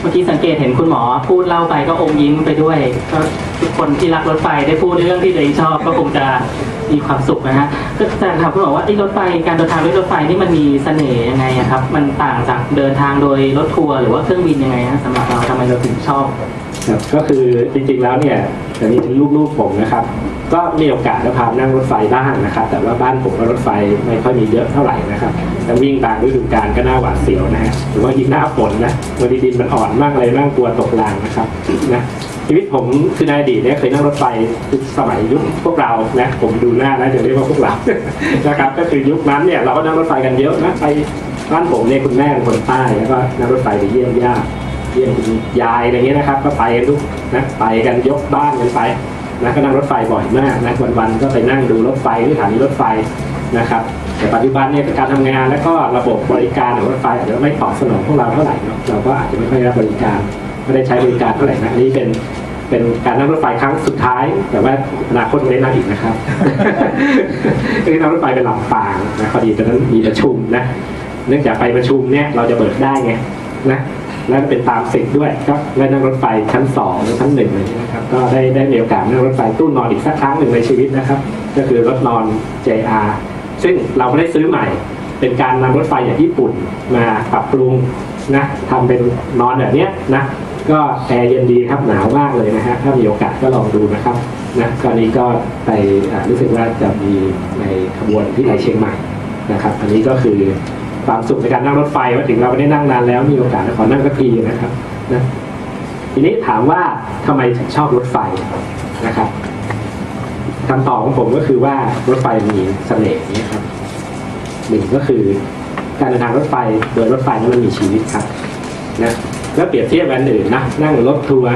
เมื่อกี้สังเกตเห็นคุณหมอพูดเล่าไปก็อมยิ้มไปด้วยก็ทุกคนที่รักรถไฟได้พูดเรื่องที่ตัวเองชอบก็คงจะมีความสุขนะฮะก็จะถามคุณหมอว่าไอ้รถไฟการเดินทางด้วยรถไฟนี่มันมีเสน่ห์ยังไงครับ มันต่างจากเดินทางโดยรถทัวร์หรือว่าเครื่องบินยังไงฮะสำหรับเราทำไมเราถึงชอบ ครับก็คือจริงๆแล้วเนี่ยอย่นี้ลูกๆผมนะครับ ก็มีโอกาสได้พานั่งรถไฟบ้างนะครับ แต่ว่าบ้านผมก็รถไฟไม่ค่อยมีเยอะเท่าไหร่นะครับแล้ววิ่งตามฤดูกาลก็น่าหวาดเสียวนะฮะหรือว่ายิ่งหน้าฝนนะวันดีดินมันอ่อนมากเลยนั่งกลัวตกรางนะครับนะชีวิตผมคือในอดีตเนี่ยเคยนั่งรถไฟสมัยยุคพวกเรานะผมดูหน้าแล้วจะเรียกว่าพวกเรานะครับก็คือยุคนั้นเนี่ยเราก็นั่งรถไฟกันเยอะนะไปบ้านผมเนี่ยคุณแม่เป็นคนใต้แล้วก็นั่งรถไฟไปเยี่ยมญาติ ยี่ยมยายอะไรเงี้ยนะครับ ก็ไปทุกนะไปกันยกบ้านกันไปนะก็นั่งรถไฟบ่อยมากนะวันๆก็ไปนั่งดูรถไฟที่สถานีรถไฟนะครับแต่ปัจจุบันเนี่ยการทำงานแล้วก็ระบบบริการของรถไฟอาจจะไม่ตอบสนองพวกเราเท่าไหร่เนาะเราก็อาจจะไม่ค่อยรับบริการไม่ได้ใช้บริการเท่าไหร่นะนนี้เป็นเป็นการนั่งรถไฟครั้งสุดท้าย แต่ว่าอนาคตไม่ได้นั่งอีกนะครับก็คือนั่งรถไฟไปลำปางนะพอดีตอนนั้นมีประชุมนะเนื่องจากไปประชุมเนี่ยเราจะเบิกได้ไงนะ แล้วเป็นตามสิทธิ์ด้วยก็ได้นั่งรถไฟชั้นสองชั้นหนึ่งเงี้ยนะครับก็ได้ได้มีโอกาสนั่งรถไฟตู้นอนอีกสักครั้งหนึ่งในชีวิตนะครับ ก็คือรถนอน JR ซึ่งเราไม่ได้ซื้อใหม่ เป็นการนำรถไฟอย่างญี่ปุ่นมาปรับปรุงนะทำเป็นนอนแบบนี้นะก็แอร์เย็นดีครับหนาวมากเลยนะฮะถ้ามีโอกาสก็ลองดูนะครับนะตอนนี้ก็ไปรู้สึกว่าจะมีในขบวนที่ไปเชียงใหม่นะครับ อันนี้ก็คือ ความสุขในการนั่งรถไฟว่าถึงเราไม่ได้นั่งนานแล้วมีโอกาสขอนั่งสักทีนะครับนะทีนี้ถามว่าทำไมถึงชอบรถไฟนะครับคำตอบของผมก็คือว่ารถไฟมีเสน่ห์นี้ครับหนึ่งก็คือการเดินทางรถไฟโดยรถไฟนั้นมันมีชีวิตครับนะแล้วเปรียบเทียบกันอื่นนะนั่งรถทัวร์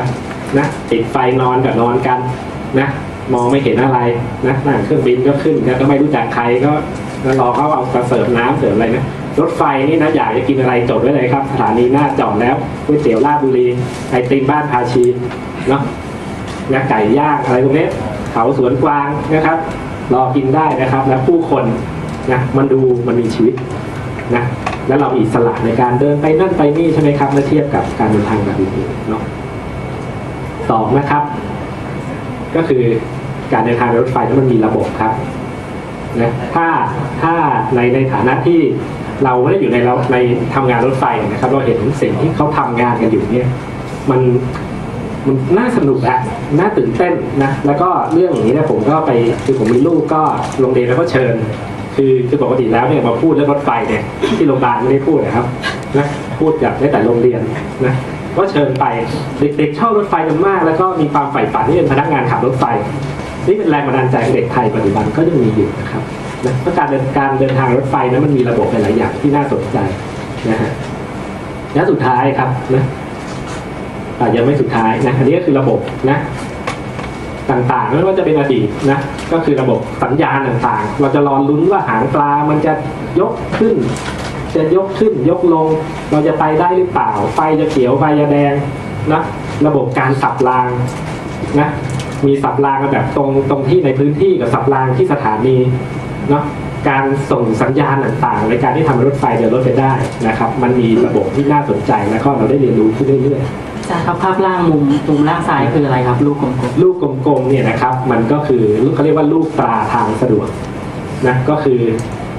นะติดไฟนอนกับนอนกันนะมองไม่เห็นอะไรนะนั่งเครื่องบินก็ขึ้นแล้วก็ไม่รู้จักใครก็รอเขาเอากระเสิร์ฟน้ำเสิร์ฟอะไรนะ รถไฟนี่นะอยากจะกินอะไรจดไว้เลยครับสถานีหน้าจอดแล้วก๋วยเตี๋ยวลาดบุรีไอติมบ้านพาชีเนาะนะไก่ย่างอะไรพวกนี้เขาสวนกวางนะครับ รอกินได้นะครับ และผู้คนนะมันดูมันมีชีวิตนะแล้วเราอิสระในการเดินไปนั่นไปนี่ใช่ไหมครับเมื่อเทียบกับการเดินทางแบบอื่นๆเนาะสองนะครับ ก็คือการเดินทางรถไฟนั้นมันมีระบบครับนะถ้าถ้าในในฐานะที่ เราไม่ได้อยู่ในเราในทำงานรถไฟนะครับ เราเห็นสิ่งที่เขาทำงานกันอยู่เนี่ยมันมันน่าสนุกอะน่าตื่นเต้นนะ แล้วก็เรื่องอย่างนี้เนี่ยผมก็ไปคือผมมีลูกก็โรงเรียนแล้วก็เชิญ คือคือปกติแล้วเนี่ยมาพูดเรื่องรถไฟเนี่ยที่โรงพยาบาลไม่ได้พูดนะครับนะพูดกับได้แต่โรงเรียนนะก็เชิญไปเด็กๆชอบรถไฟกันมาก แล้วก็มีความใฝ่ฝันที่เป็นพนักงานขับรถไฟ นี่เป็นแรงบันดาลใจของเด็กไทยปัจจุบันก็ยังมีอยู่นะครับ นะเพราะการเดินการเดินทางรถไฟนั้นมันมีระบบหลายอย่างที่น่าสนใจนะฮะและสุดท้ายครับนะอ่ยังไม่สุดท้ายนะอันนี้ก็คือระบบนะต่างๆไม่ว่าจะเป็นอดีตนะก็คือระบบสัญญาณต่างๆ เราจะรอลุ้นว่าหางปลามันจะยกขึ้น จะยกขึ้น ยกลง เราจะไปได้หรือเปล่าไฟจะเขียวไฟจะแดงนะระบบการสับรางนะมีสับรางแบบตรงตรงที่ในพื้นที่กับสับรางที่สถานี เนาะการส่งสัญญาณต่างๆ ในการที่ทำให้รถไฟเดินรถไปได้นะครับ มันมีระบบที่น่าสนใจแล้วก็เราได้เรียนรู้ขึ้นเรื่อยๆอาจารย์ครับภาพล่างมุมมุมล่างซ้ายคืออะไรครับ ลูกกลมลูกกลมๆเนี่ยนะครับ มันก็คือลูกเขาเรียกว่าลูกตราทางสะดวกนะก็คือ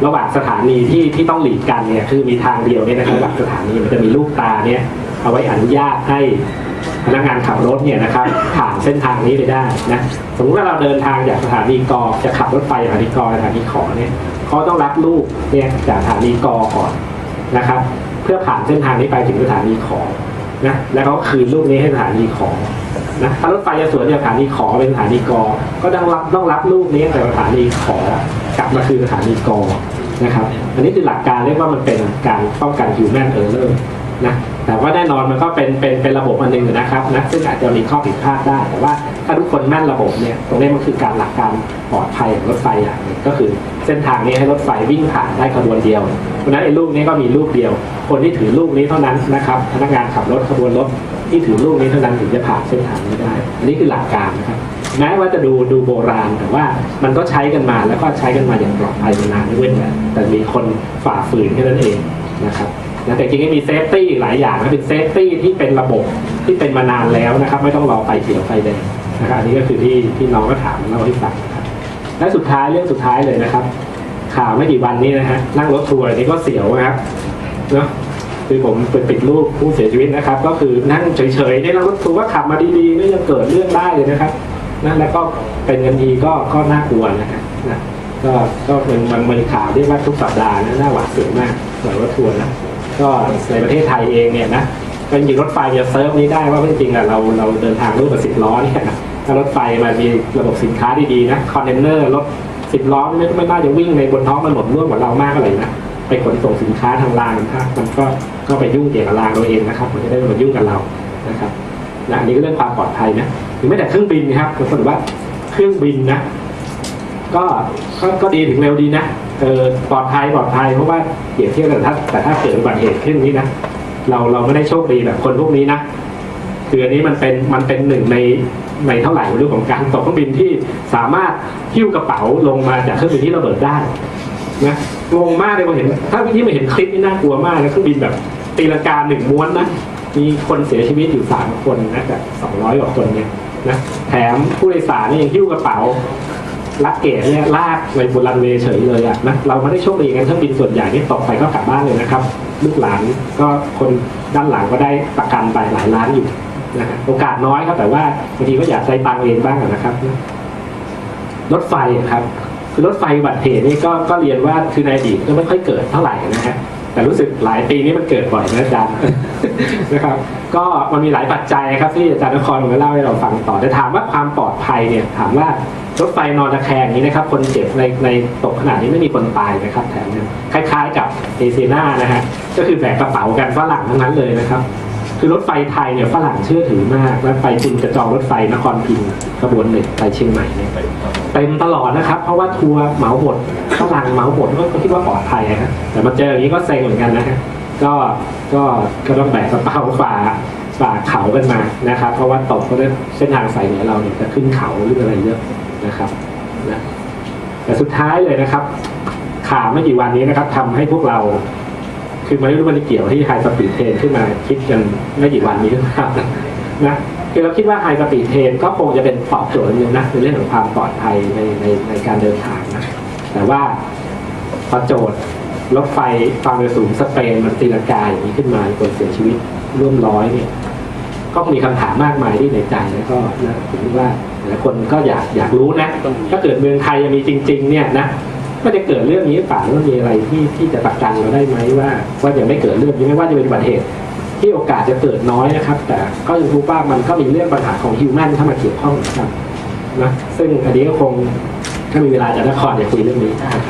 ระหว่างสถานีที่ที่ต้องหลีกกันเนี่ยคือมีทางเดียวเนี่ยนะครับระหว่างสถานีมันจะมีลูกตาเนี่ยเอาไว้อนุญาตให้ พนักงานขับรถเนี่ยนะครับผ่านเส้นทางนี้ไปได้นะสมมติว่าเราเดินทางจากสถานีกจะขับรถไฟจากสถานีกสถานีขอเนี่ยเขาต้องรับลูกเนี่ยจากสถานีกก่อนนะครับ เพื่อผ่านเส้นทางนี้ไปถึงสถานีขอนะแล้วเขาคืนลูกนี้ให้สถานีขอนะถ้ารถไฟจะสวนจากสถานีขอเป็นสถานีกอก็ต้องรับต้องรับลูกนี้จากสถานีขอกลับมาคือสถานีกอนะครับ อันนี้คือหลักการเรียกว่ามันเป็นการป้องกัน human error นะแต่ว่าแน่นอนมันก็เป็นเป็นเป็นระบบอันหนึ่งนะครับนะซึ่งอาจจะมีข้อผิดพลาดได้ แต่ว่าถ้าทุกคนแม่นระบบเนี่ยตรงนี้มันคือการหลักการปลอดภัยของรถไฟอย่างนึงก็คือเส้นทางนี้ให้รถไฟวิ่งผ่านได้ขบวนเดียวเพราะนั้นไอ้ลูกนี้ก็มีลูกเดียว คนที่ถือลูกนี้เท่านั้นนะครับพนักงานขับรถขบวนรถที่ถือลูกนี้เท่านั้นถึงจะผ่านเส้นทางนี้ได้อันนี้คือหลักการนะครับแม้ว่าจะดูดูโบราณแต่ว่ามันก็ใช้กันมาแล้วก็ใช้กันมาอย่างปลอดภัยมานานด้วยกันแต่มีคนฝ่าฝืนแค่นั้นเองนะครับ นะแต่จริงๆมีเซฟตี้หลายอย่างนะเป็นเซฟตี้ที่เป็นระบบที่เป็นมานานแล้วนะครับ ไม่ต้องรอไฟเขียวไฟแดงนะครับอันนี้ก็คือที่ที่น้องก็ถามเล่าให้ฟังนะครับและสุดท้ายเรื่องสุดท้ายเลยนะครับ ข่าวไม่กี่วันนี้นะฮะนั่งรถทัวร์นี่ก็เสียวนะครับเนาะคือผมไปปิดรูปผู้เสียชีวิตนะครับ ก็คือนั่งเฉยๆในรถทัวร์ก็ขับมาดีๆก็ยังเกิดเรื่องได้เลยนะครับนะแล้วก็เป็นกันทีก็ก็น่ากลัวนะฮะนะก็ก็เป็นมันเป็นข่าวที่ว่าทุกสัปดาห์นะน่าหวาดเสียวมากสำหรับรถทัวร์นะ ก็ในประเทศไทยเองเนี่ยนะก็จริงรถไฟจะเซิร์ฟนี้ได้ว่าจริงๆอะเราเราเดินทางร่วมกับสิบล้อเนี่ยนะถ้ารถไฟมามีระบบสินค้าดีๆนะคอนเทนเนอร์รถสิบล้อไม่ไม่น่าจะวิ่งในบนท้องถนนร่วมกับเรามากอะไรนะไปขนส่งสินค้าทางรางถ้ามันก็ก็ไปยุ่งเกี่ยวกับรางเราเองนะครับมันจะได้มายุ่งกับเรานะครับนะอันนี้ก็เรื่องความปลอดภัยนะหรือไม่แต่เครื่องบินนะครับปรากฏว่าเครื่องบินนะก็ก็ดีถึงเร็วดีนะ เออปลอดภัยปลอดภัยเพราะว่าเปรียบเทียบกับถ้าแต่ถ้าเกิดอุบัติเหตุขึ้นนี้นะเราเราไม่ได้โชคดีแบบคนพวกนี้นะคืออันนี้มันเป็นมันเป็นหนึ่งในในเท่าไหร่เรื่องของการตกเครื่องบินที่สามารถหิ้วกระเป๋าลงมาจากเครื่องบินที่ระเบิดได้นะงงมากเลยพอเห็น ถ้าที่มาเห็นคลิปนี่น่ากลัวมากนะเครื่องบินแบบตีลังกาหนึ่งม้วนนะมีคนเสียชีวิตอยู่สามคนนะจากสองร้อยกว่าคนเนี่ยนะแถมผู้โดยสารนี่ยังหิ้วกระเป๋า ลักเกตเนี่ยลากไปบนรันเวย์เฉยเลยอะนะเราไม่ได้โชคดีกันเครื่องบินส่วนใหญ่นี่ตกไปก็กลับบ้านเลยนะครับลูกหลานก็คนด้านหลังก็ได้ประกันไปหลายล้านอยู่นะฮะโอกาสน้อยครับแต่ว่าบางทีก็อยากใช้ตังเองบ้างนะครับรถไฟครับคือรถไฟบัติเหตุนี่ก็ก็เรียนว่าคือในอดีตก็ไม่ค่อยเกิดเท่าไหร่นะฮะ แต่รู้สึกหลายปีนี้มันเกิดบ่อยนะอาจารย์นะครับ ก็มันมีหลายปัจจัยครับที่อาจารย์นครมาเล่าให้เราฟังต่อแต่ถามว่าความปลอดภัยเนี่ยถามว่ารถไฟนอนตะแคงนี้นะครับ คนเจ็บในในตกขนาดนี้ไม่มีคนตายนะครับแถมคล้ายๆกับเอเซนานะฮะก็คือแบกกระเป๋ากันฝรั่งทั้งนั้นเลยนะครับ คือรถไฟไทยเนี่ยฝรั่งเชื่อถือมากและไปคุณจะจองรถไฟนครพิงขบวนหนึ่งไปเชียงใหม่เนี่ย เต็มตลอดนะครับ เพราะว่าทัวร์เหมาหมดฝรั่งเหมาหมดก็คิดว่าปลอดภัยนะแต่มาเจออย่างนี้ก็เซ็งเหมือนกันนะฮะก็ก็ก็ต้องแบกกระเป๋าฝ่าฝ่าเขากันมานะครับ เพราะว่าตกเพราะว่าเส้นทางสายเหนือเราเนี่ยจะขึ้นเขาหรืออะไรเยอะนะครับนะแต่สุดท้ายเลยนะครับข่าวไม่กี่วันนี้นะครับทำให้พวกเรา คือมันไม่รู้มันเกี่ยวที่ไฮสปีดเทนขึ้นมาคิดกันไม่กี่วันนี้หรือเปล่านะ คือเราคิดว่าไฮสปีดเทรนก็คงจะเป็นตอบโจทย์หนึ่งนะในเรื่องของความปลอดภัยในในในการเดินทางนะแต่ว่าพอโจทย์รถไฟความเร็วสูงสเปนมันตีลังกาอย่างนี้ขึ้นมาคนเสียชีวิตร่วมร้อยเนี่ยก็มีคำถามมากมายที่ในใจแล้วก็นะผมว่าหลายคนก็อยากอยากรู้นะถ้าเกิดเมืองไทยยังมีจริง ๆ เนี่ยนะก็จะเกิดเรื่องนี้หรือเปล่าแล้วมีอะไรที่ที่จะประกันเราได้ไหมว่าว่ายังไม่เกิดเรื่องนี้ไม่ว่าจะเป็นอุบัติเหตุ ที่โอกาสจะเกิดน้อยนะครับ แต่ก็ยังรู้ว่ามันก็มีเรื่องปัญหาของฮิวแมนเข้ามาเกี่ยวข้องนะครับนะซึ่งอันนี้ก็คงถ้ามีเวลาจะนครจะคุยเรื่องนี้นะครับ